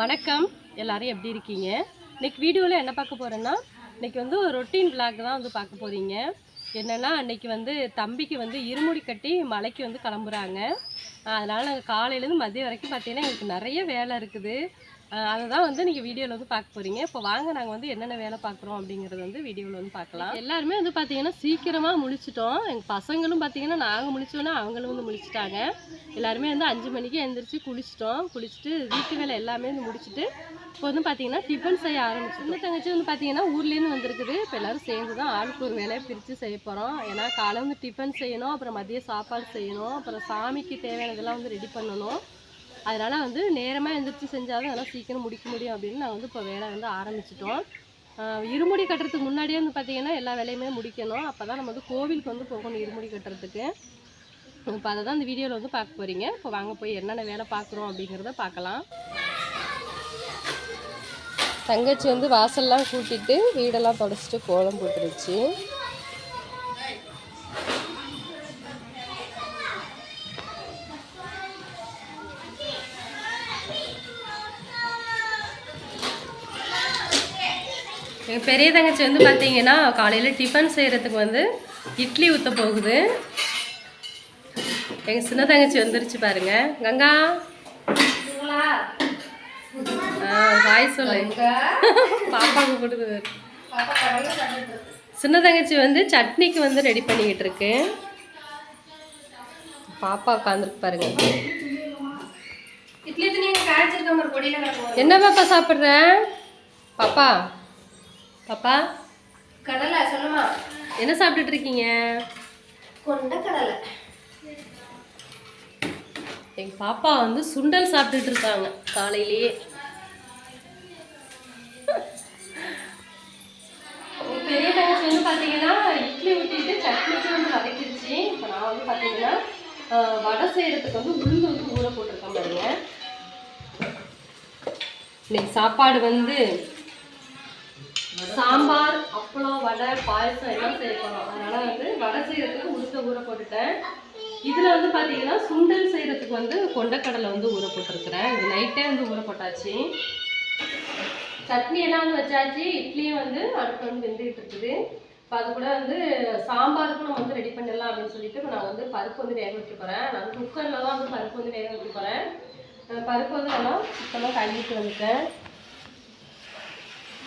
வணக்கம். எல்லாரும் எப்படி இருக்கீங்க? இன்னைக்கு வீடியோவில் என்ன பார்க்க போகிறேன்னா இன்றைக்கி வந்து ஒரு ரொட்டீன் விளாக் தான் வந்து பார்க்க போகிறீங்க என்னென்னா அன்னைக்கு வந்து தம்பிக்கு வந்து இருமுடி கட்டி மலைக்கு வந்து கிளம்புறாங்க. அதனால் நாங்கள் காலையிலேருந்து மதியம் வரைக்கும் பார்த்தீங்கன்னா எங்களுக்கு நிறைய வேலை இருக்குது. அதை தான் வந்து நீங்கள் வீடியோவில் வந்து பார்க்க போகிறீங்க இப்போ வாங்க நாங்கள் வந்து என்னென்ன வேலை பார்க்குறோம் அப்படிங்கிறது வந்து வீடியோவில் வந்து பார்க்கலாம். எல்லாருமே வந்து பார்த்தீங்கன்னா சீக்கிரமாக முழிச்சிட்டோம் எங்கள் பசங்களும் பார்த்தீங்கன்னா நாங்கள் முழிச்சோன்னா அவங்களும் வந்து முழிச்சிட்டாங்க எல்லாருமே வந்து அஞ்சு மணிக்கு எழுந்திரிச்சு குளிச்சிட்டோம். குளிச்சுட்டு வீட்டு வேலை எல்லாமே வந்து முடிச்சுட்டு இப்போ வந்து பார்த்தீங்கன்னா டிஃபன் செய்ய ஆரம்பிச்சோம் இந்த தங்கச்சி வந்து பார்த்தீங்கன்னா ஊர்லேருந்து வந்திருக்குது. இப்போ எல்லாரும் சேர்ந்து தான் ஆளுக்கு ஒரு வேலையை பிரித்து செய்ய போகிறோம் ஏன்னா காலை வந்து டிஃபன் செய்யணும் அப்புறம் மதியம் சாப்பாடு செய்யணும் அப்புறம் சாமிக்கு தேவையானதெல்லாம் வந்து ரெடி பண்ணணும். அதனால் வந்து நேரமாக எழுந்திரிச்சு செஞ்சால் தான் அதெல்லாம் சீக்கிரம் முடிக்க முடியும் அப்படின்னு நான் வந்து இப்போ வேலை வந்து ஆரம்பிச்சிட்டோம். இருமுடி கட்டுறதுக்கு முன்னாடியே வந்து பார்த்தீங்கன்னா எல்லா வேலையுமே முடிக்கணும். அப்போ தான் நம்ம வந்து கோவிலுக்கு வந்து போகணும் இருமுடி கட்டுறதுக்கு. இப்போ அதை தான் இந்த வீடியோவில் வந்து பார்க்க போகிறீங்க இப்போ வாங்க போய் என்னென்ன வேலை பார்க்குறோம் அப்படிங்கிறத பார்க்கலாம் தங்கச்சி வந்து வாசல்லாம் கூட்டிட்டு வீடெல்லாம் தொடச்சிட்டு கோலம் போட்டுருச்சு. எங்கள் பெரிய தங்கச்சி வந்து பார்த்தீங்கன்னா காலையில் டிஃபன் செய்கிறதுக்கு வந்து இட்லி ஊற்ற போகுது. எங்கள் சின்ன தங்கச்சி வந்துருச்சு பாருங்க. கங்கா. ஆ வாய் சொல்லு. பாப்பாவுக்கு கொடுக்குது சின்ன தங்கச்சி வந்து சட்னிக்கு வந்து ரெடி பண்ணிக்கிட்டு இருக்கு. பாப்பா உட்காந்துருக்கு பாருங்க. என்ன பாப்பா சாப்பிட்ற? பாப்பா. பாப்பா. கடலை சொல்லுமா. என்ன சாப்பிட்டுட்டு இருக்கீங்க? கொண்ட கடலை எங்க பாப்பா வந்து சுண்டல் சாப்பிட்டுட்டு இருக்காங்க காலையிலேயே. பெரிய தங்கச்சி வந்து பார்த்தீங்கன்னா இட்லி ஊற்றிட்டு சட்னிக்கு வந்து வதக்கிடுச்சு. இப்போ நான் வந்து பார்த்தீங்கன்னா வடை செய்யறதுக்கு வந்து உளுந்து வந்து ஊற போட்டிருக்கேன் பாருங்க. இன்னைக்கு சாப்பாடு வந்து சாம்பார் அப்பளம் வடை பாயசம் எல்லாம் செய்ய போகிறோம் வந்து வடை செய்கிறதுக்கு உளுத்த ஊற போட்டுட்டேன். இதில் வந்து பார்த்தீங்கன்னா சுண்டல் செய்கிறதுக்கு வந்து கொண்டக்கடலை வந்து ஊற போட்டிருக்கிறேன். இது நைட்டே வந்து ஊற போட்டாச்சு. சட்னி எல்லாம் வந்து வச்சாச்சு. இட்லியும் வந்து அடுப்பு வந்து வெந்துகிட்டு இருக்குது. இப்போ அது கூட வந்து சாம்பாருக்கும் நம்ம வந்து ரெடி பண்ணிடலாம் அப்படின்னு சொல்லிட்டு நான் வந்து பருப்பு வந்து வேக வைக்க போகிறேன் நான் குக்கரில் தான் வந்து பருப்பு வந்து வேக வைக்க போகிறேன் பருப்பு வந்து நல்லா சுத்தமாக கழுவிட்டு வந்துட்டேன்.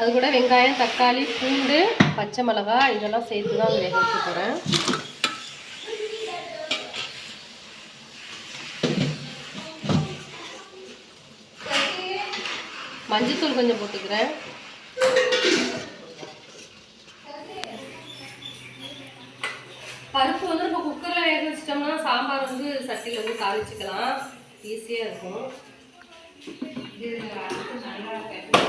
அது கூட வெங்காயம் தக்காளி பூண்டு பச்சை மிளகாய் இதெல்லாம் சேர்த்து தான் வேக வைக்க போகிறேன் மஞ்சத்தூள் கொஞ்சம் போட்டுக்கிறேன். பருப்பு வந்து நம்ம குக்கரில் வேக வச்சிட்டோம்னா சாம்பார் வந்து சட்டியில் வந்து தாளிச்சிக்கலாம். ஈஸியாக இருக்கும். நாகரிகத்துல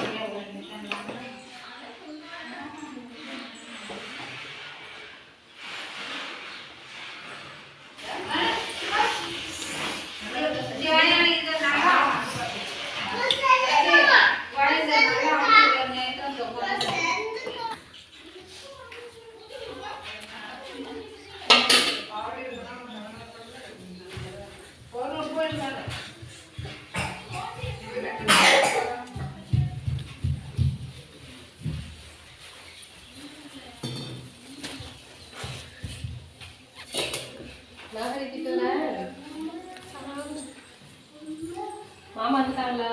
மாமா வந்துட்டாங்களா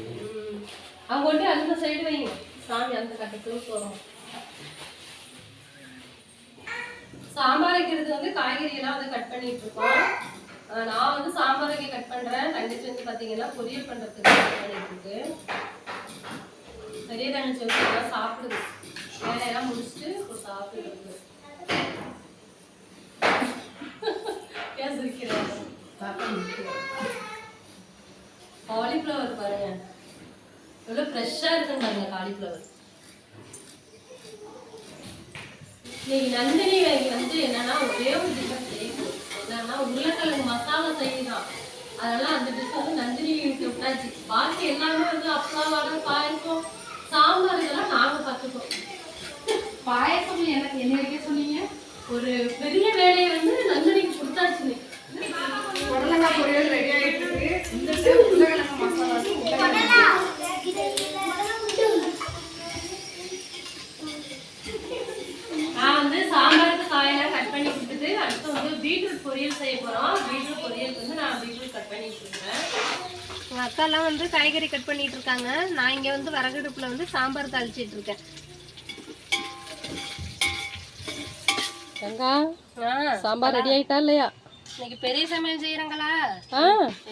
ம். அவங்க கொண்டு அந்த சைடு வைங்க. சாமி அந்த கட்டத்துக்கு போகிறோம் சாம்பார் வைக்கிறது வந்து காய்கறியெல்லாம் வந்து கட் பண்ணிட்டு இருக்கோம். நான் வந்து சாம்பார் வைக்க கட் பண்ணுறேன் தங்கச்சி வந்து பாத்தீங்கன்னா பொரியல் பண்ணுறதுக்கு கட் பண்ணிட்டு இருக்கு. பெரிய தங்கச்சி வந்து எல்லாம் சாப்பிடுது வேலையெல்லாம் முடிச்சுட்டு இப்போ சாப்பிடுது ஏன் சிரிக்கிறேன் காலிஃப்ளவர் பாருங்க எவ்வளோ ஃப்ரெஷ்ஷாக இருக்குன்னு பாருங்க காலிஃப்ளவர் இன்னைக்கு நந்தினி வந்து என்னன்னா ஒரே ஒரு டிஷ் செய்யணும் என்னன்னா உருளைக்கிழங்கு மசாலா செய்யலாம் அதனால அந்த டிஷ் வந்து நந்தினி விட்டாச்சு. பாக்கி எல்லாமே வந்து அப்பளம் வடை பாயசம் சாம்பார் இதெல்லாம் நாங்க பார்த்துப்போம் பாயசம் எனக்கு என்ன வைக்க சொன்னீங்க? ஒரு பெரிய வேலையை வந்து நந்தினிக்கு கொடுத்தாச்சு. புடலங்காய் பொரியல் ரெடி ஆயிட்டு இருக்கு பொரியல் எங்கள் அக்காலாம் வந்து காய்கறி கட் பண்ணிட்டு இருக்காங்க. நான் இங்கே வந்து வரகடுப்பில் வந்து சாம்பார் தாளிச்சிட்டு இருக்கேன். கங்கா சாம்பார் ரெடி ஆயிட்டா இல்லையா? இன்னைக்கு பெரிய சமையல் செய்யறாங்களா?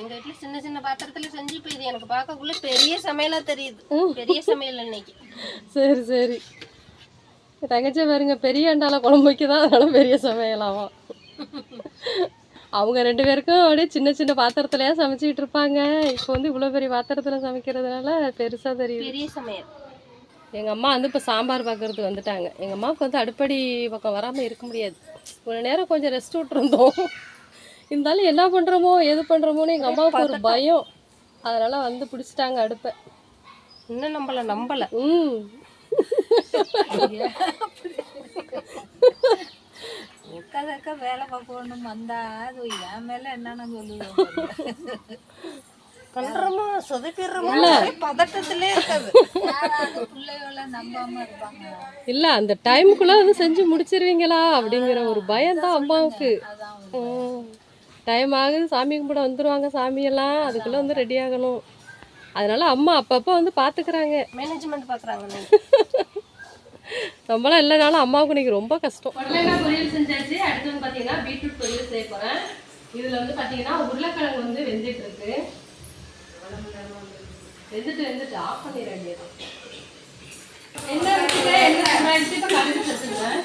எங்க வீட்டுல சின்ன சின்ன பாத்திரத்துல செஞ்சு போயிது எனக்கு பார்க்கக்குள்ள பெரிய சமையலா தெரியுது. பெரிய சமையல் இன்னைக்கு. சரி சரி. தங்கச்சி பாருங்க பெரிய அண்டால குழம்பு வைக்கதான் அதனால பெரிய சமையலாவாம் அவங்க ரெண்டு பேருக்கும் அப்படியே சின்ன சின்ன பாத்திரத்துலயா சமைச்சிட்டு இருப்பாங்க. இப்போ வந்து இவ்வளோ பெரிய பாத்திரத்துல சமைக்கிறதுனால பெருசா தெரியுது. பெரிய சமையல். எங்க அம்மா வந்து இப்போ சாம்பார் பார்க்கறதுக்கு வந்துட்டாங்க. எங்க அம்மாவுக்கு வந்து அடுப்படி பக்கம் வராம இருக்க முடியாது. ஒரு நேரம் கொஞ்சம் ரெஸ்ட் விட்டுருந்தோம். இருந்தாலும் என்ன பண்றோமோ எது பண்றோமோன்னு எங்க அம்மாவுக்கு ஒரு பயம். அதனால வந்து பிடிச்சிட்டாங்க அடுப்பை. இன்னும் நம்மள நம்பல. ம். உட்காதக்க வேலை பார்க்கணும் வந்தா அது என் மேல என்னன்னு சொல்லுவேன் பண்றோமோ? சொதப்பிடுறோமோ? பதட்டத்திலே இருக்காது. பிள்ளைகளை நம்பாம இருப்பாங்க. இல்ல அந்த டைமுக்குள்ள வந்து செஞ்சு முடிச்சிருவீங்களா? அப்படிங்கிற ஒரு பயம் தான் அம்மாவுக்கு. டைம் ஆகுது சாமி கும்பிட வந்துருவாங்க சாமியெல்லாம். அதுக்குள்ள வந்து ரெடி ஆகணும். அதனால அம்மா அப்பப்போ வந்து பாத்துக்கிறாங்க. மேனேஜ்மெண்ட் பாக்குறாங்க நம்மளாம் இல்லைனாலும் அம்மாவுக்கு இன்னைக்கு ரொம்ப கஷ்டம். பொரியல் செஞ்சாச்சு. அடுத்து வந்து பார்த்தீங்கன்னா பீட்ரூட் பொரியல் செய்ய போகிறேன் இதில் வந்து பார்த்தீங்கன்னா உருளைக்கிழங்கு வந்து வெந்துட்டு இருக்கு. வெந்துட்டு வெந்துட்டு ஆஃப் பண்ணிட வேண்டியது என்ன வச்சுக்க என்ன இப்போ கடுகு சேர்த்துருவேன்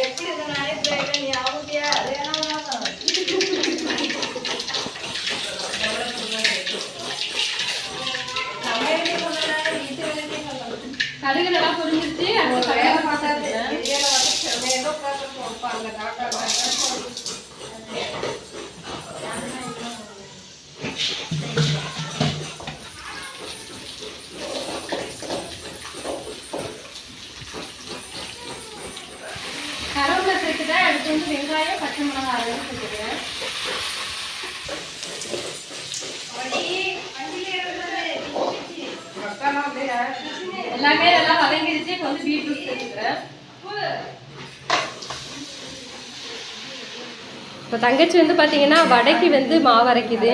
எப்படி இதனாலே நல்லா பொரிஞ்சிருச்சு? அடுத்து. கருவேப்பிலை சேர்த்துட்டேன் அடுத்து வந்து வெங்காயம் பச்சை மிளகாய் அரைச்சி சேர்த்துக்கிறேன். எல்லாமே நல்லா வதங்கிடுச்சு இப்போ வந்து பீட்ரூட் சேர்த்துக்கிறேன் இப்போ தங்கச்சி வந்து பார்த்தீங்கன்னா வடைக்கு வந்து மாவு அரைக்குது.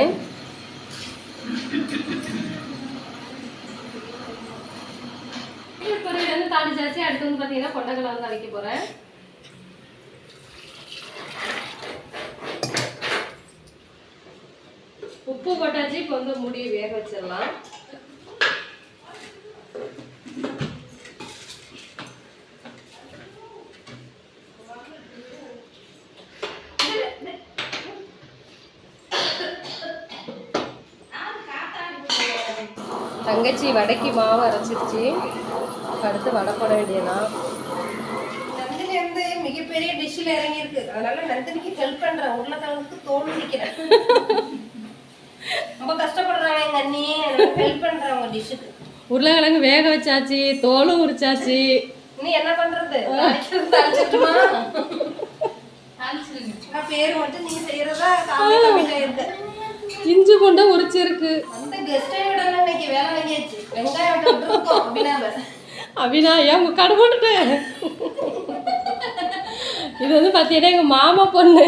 வந்து தாளிச்சாச்சு. அடுத்து வந்து பார்த்தீங்கன்னா கொண்டக்கடலை வந்து அரைக்க போகிறேன் உப்பு போட்டாச்சு. இப்போ வந்து மூடி வேக வச்சிடலாம். தங்கச்சி வடைக்கு மாவு அரைச்சிருச்சு. அடுத்து வடை போட வேண்டியதான் நந்தினி வந்து மிகப்பெரிய டிஷ்ல இறங்கி இருக்கு அதனால நந்தினிக்கு ஹெல்ப் பண்றேன் உருளைக்கிழங்குக்கு தோல் நிக்கிறேன் ரொம்ப கஷ்டப்படுறாங்க எங்க அண்ணி. ஹெல்ப் பண்றேன் உங்க டிஷ்ஷுக்கு. உருளைக்கிழங்கு வேக வச்சாச்சு தோலும் உரிச்சாச்சு. நீ என்ன பண்றது? தாளிச்சிட்டுமா பேர் மட்டும் நீ செய்யறதா இஞ்சி பூண்டை உரிச்சிருக்கு. கெஸ்டை விட இன்னைக்கு வேலை வாங்கியாச்சு வெங்காயம் விட்டு அபினா ஏன் கடை போட்டுட்டேன் இது வந்து பார்த்தீங்கன்னா எங்கள் மாமா பொண்ணு.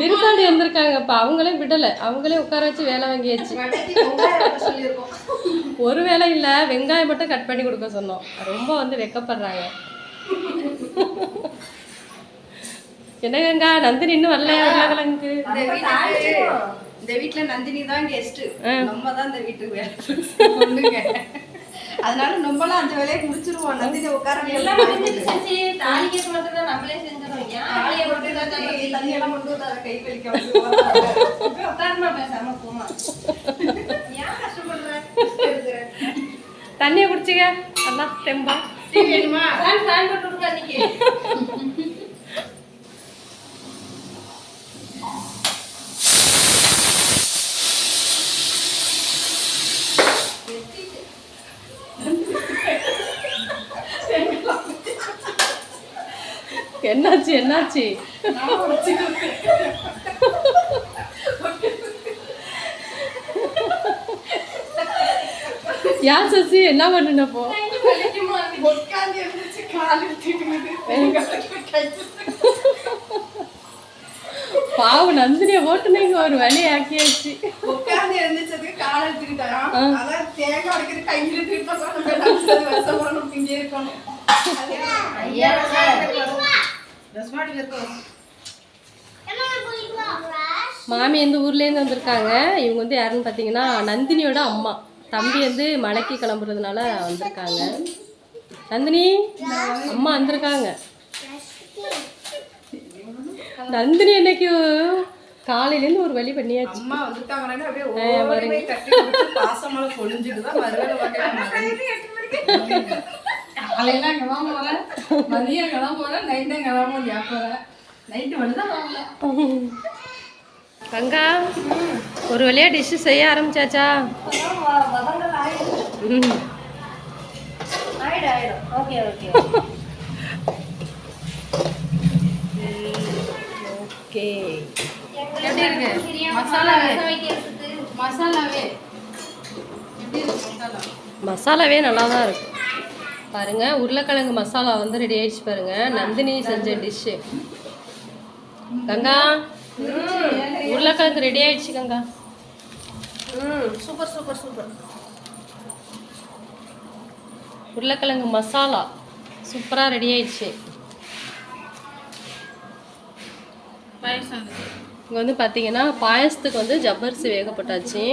விருந்தாடி வந்திருக்காங்கப்பா. அவங்களே விடலை. அவங்களே உட்கார வச்சு வேலை வாங்கியாச்சு. ஒரு வேலை இல்லை. வெங்காயம் மட்டும் கட் பண்ணி கொடுக்க சொன்னோம். ரொம்ப வந்து வெக்கப்படுறாங்க. என்ன கங்கா? நந்தினி இன்னும் வரலையா? உருளைக்கிழங்கு இந்த வீட்ல நந்தினி தான் கெஸ்ட். நம்ம தான் இந்த வீட்டுக்கு வேலை அதனால நம்மளாம் அந்த வேலையை முடிச்சிருவோம். நந்தினி உட்கார எல்லாம் முடிஞ்சிட்டு செஞ்சு மட்டும் தான் நம்மளே செஞ்சிடறோம் ஏன் ஆளியை மட்டும் தான் நம்ம தண்ணி எல்லாம் கொண்டு வந்து அதை கை கழிக்க உட்காரமா பேசாம போமா ஏன் கஷ்டப்படுற? தண்ணியை குடிச்சிக்க. நல்லா தெம்பா. வேணுமா? ஃபேன் ஃபேன் போட்டு அன்னைக்கு என்னாச்சு யார் சசி என்ன பண்ணுனப்போ பாவு நந்தினியை போட்டு நீங்க ஒரு வழி ஆக்கியாச்சு உட்கார்ந்து எழுந்திரிச்சதுக்கு காலை எடுத்துக்கிட்டான் அதான் தேங்காய் உடைக்கிறது கையில ரஸ்மாட்டி இருக்கணும் மாமி வந்து ஊர்லேருந்து வந்திருக்காங்க? இவங்க வந்து யாருன்னு பார்த்தீங்கன்னா நந்தினியோட அம்மா. தம்பி வந்து மலைக்கு கிளம்புறதுனால வந்திருக்காங்க. நந்தினி அம்மா வந்திருக்காங்க. நந்தினி இன்னைக்கு காலையிலேருந்து ஒரு வழி பண்ணியாச்சு. அம்மா வந்துட்டாங்கன்னா அப்படியே ஓடி போய் கட்டி கொடுத்து பாசமலை பொழிஞ்சிட்டு தான் மறுவேளை பார்க்கலாம் காலையில கிளம்புறேன். மதியம் கிளம்புறேன். நைட்டு கிளம்புறேன். எப்போறேன் நைட்டு மட்டும் தான் வாங்கல கங்கா ஒரு வழியா டிஷ்ஷு செய்ய ஆரம்பிச்சாச்சா? ஓகே எப்படி இருக்கு? மசாலாவே? மசாலாவே? நல்லா தான் இருக்கு. பாருங்க உருளைக்கிழங்கு மசாலா வந்து ரெடி ஆயிடுச்சு பாருங்க. நந்தினி செஞ்ச டிஷ்ஷு கங்கா உருளைக்கிழங்கு ரெடி ஆயிடுச்சு கங்கா. சூப்பர் சூப்பர் சூப்பர் உருளைக்கிழங்கு மசாலா சூப்பராக ரெடி ஆயிடுச்சு. பாயசம் இங்கே வந்து பார்த்தீங்கன்னா பாயசத்துக்கு வந்து ஜவ்வரிசி வேகப்பட்டாச்சு.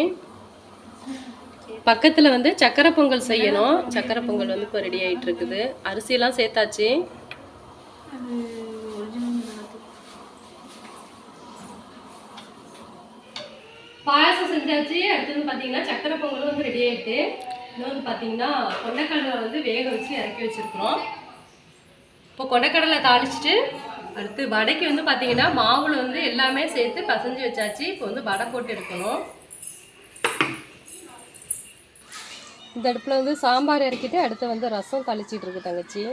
பக்கத்தில் வந்து சக்கரை பொங்கல் செய்யணும். சக்கரை பொங்கல் வந்து இப்போ ரெடி ஆகிட்டு இருக்குது அரிசியெல்லாம் சேர்த்தாச்சு. பாயசம் செஞ்சாச்சு. அடுத்து வந்து பார்த்தீங்கன்னா சக்கரை பொங்கல் வந்து ரெடி ஆயிட்டு இன்னும் வந்து பார்த்தீங்கன்னா கொண்டைக்கடலை வந்து வேக வச்சு இறக்கி வச்சுருக்குறோம். இப்போ கொண்டைக்கடலை தாளிச்சிட்டு அடுத்து வடைக்கு வந்து பார்த்தீங்கன்னா மாவுல வந்து எல்லாமே சேர்த்து பசஞ்சு வச்சாச்சு. இப்போ வந்து வடை போட்டு எடுக்கணும். இந்த அடுப்பில் வந்து சாம்பார் இறக்கிட்டு அடுத்து வந்து ரசம் தாளிச்சிட்டு இருக்கு தங்கச்சி.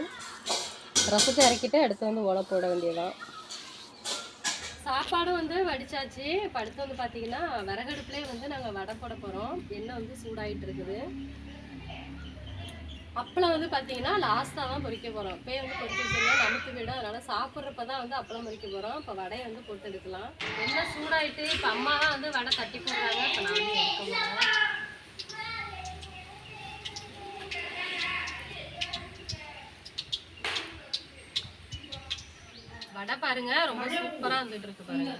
ரசத்தை இறக்கிட்டு அடுத்து வந்து ஒலை போட வேண்டியதான் சாப்பாடும் வந்து வடிச்சாச்சு. இப்போ அடுத்து வந்து பார்த்தீங்கன்னா விறகடுப்புலேயே வந்து நாங்கள் வடை போட போகிறோம் எண்ணெய் வந்து சூடாயிட்டு இருக்குது. அப்பளம் வந்து பார்த்தீங்கன்னா லாஸ்ட்டாக தான் பொறிக்க போகிறோம் இப்போயே வந்து பொரிக்க வச்சோம்னா நமக்கு விடும் அதனால் சாப்பிட்றப்ப தான் வந்து அப்பளம் பொறிக்க போகிறோம் இப்போ வடையை வந்து போட்டு எடுக்கலாம். எண்ணெய் சூடாயிட்டு இப்போ அம்மா தான் வந்து வடை தட்டி போடுறாங்க. இப்போ நான் வந்து எடுக்க போகிறேன் வடை பாருங்க ரொம்ப சூப்பரா வந்துட்டு இருக்கு பாருங்க.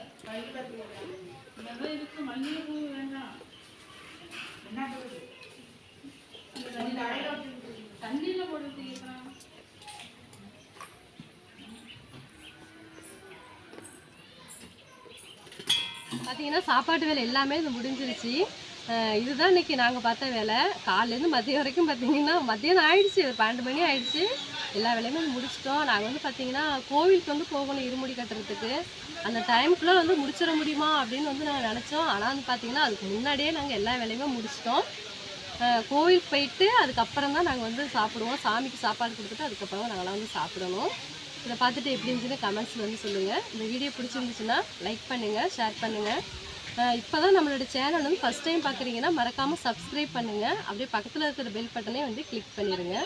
பார்த்தீங்கன்னா சாப்பாட்டு வேலை எல்லாமே இது முடிஞ்சிருச்சு. இதுதான் இன்னைக்கு நாங்கள் பார்த்த வேலை. காலையிலேருந்து மதியம் வரைக்கும் பார்த்தீங்கன்னா மதியானம் ஆயிடுச்சு ஒரு பன்னெண்டு மணி ஆயிடுச்சு. எல்லா வேலையுமே முடிச்சிட்டோம். நாங்கள் வந்து பார்த்தீங்கன்னா கோவிலுக்கு வந்து போகணும் இருமுடி கட்டுறதுக்கு. அந்த டைமுக்குள்ளே வந்து முடிச்சிட முடியுமா அப்படின்னு வந்து நாங்கள் நினச்சோம். ஆனால் வந்து பார்த்தீங்கன்னா அதுக்கு முன்னாடியே நாங்கள் எல்லா வேலையுமே முடிச்சிட்டோம். கோவிலுக்கு போயிட்டு அதுக்கப்புறம் தான் நாங்கள் வந்து சாப்பிடுவோம். சாமிக்கு சாப்பாடு கொடுத்துட்டு அதுக்கப்புறம் நாங்களாம் வந்து சாப்பிடணும். இதை பார்த்துட்டு எப்படி இருந்துச்சுன்னு கமெண்ட்ஸில் வந்து சொல்லுங்கள் இந்த வீடியோ பிடிச்சிருந்துச்சுன்னா லைக் பண்ணுங்கள் ஷேர் பண்ணுங்கள் இப்போ தான் நம்மளோட சேனல் வந்து ஃபஸ்ட் டைம் பார்க்குறீங்கன்னா மறக்காமல் சப்ஸ்கிரைப் பண்ணுங்கள் அப்படியே பக்கத்தில் இருக்கிற பெல் பட்டனே வந்து கிளிக் பண்ணிடுங்க.